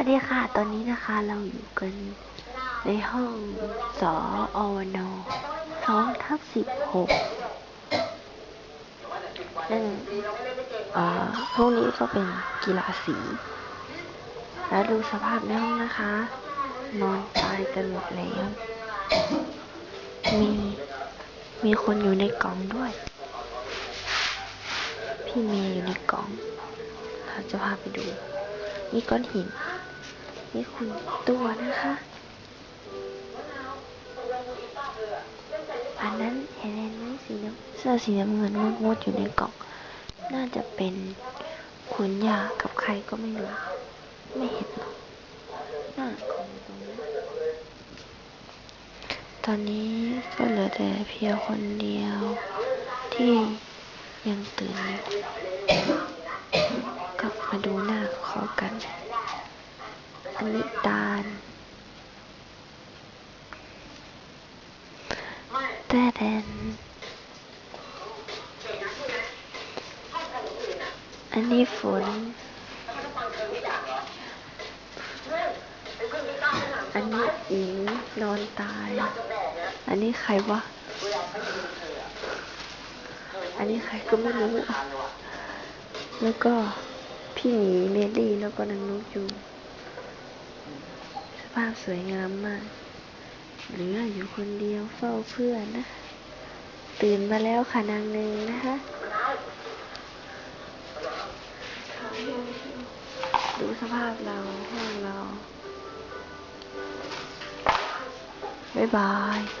วัสดีค่ะ ตอนนี้นะคะเราอยู่กันในห้องสออวนสองทับสิบหกนั่นอ่าพวกนี้ก็เป็นกีฬาสี แล้วดูสภาพในห้องนะคะ นอนตายกันหมดแล้ว มี มีคนอยู่ในกล่องด้วย พี่เมย์อยู่ในกล่อง เราจะพาไปดู นี่ก้อนหิน นี่คุณตัวนะคะ อันนั้นเห็นไหมสีน้ำเสื้อสีน้ำเงินมุดๆอยู่ในกล่อง น่าจะเป็นคุณย่ากับใครก็ไม่รู้ ไม่เห็นหรอกหน้าของอยู่ตรงนั้ตอนนี้ก็เหลือแต่เพียงคนเดียวที่ยังตื่นอยู่ กลับมาดูหน้าของเขากัน อันนี้ตาลแต่แดนอันนี้ฝน อันนี้อิงนอนตาย อันนี้ใครวะ อันนี้ใครก็ไม่รู้ แล้วก็พี่หมีเมลี่แล้วก็นางนุกอยู่ สภาพสวยงามมาก เหลืออยู่คนเดียวเฝ้าเพื่อนนะ ตื่นมาแล้วค่ะนางหนึ่งนะคะ ดูสภาพเราห้องเรา บ๊ายบาย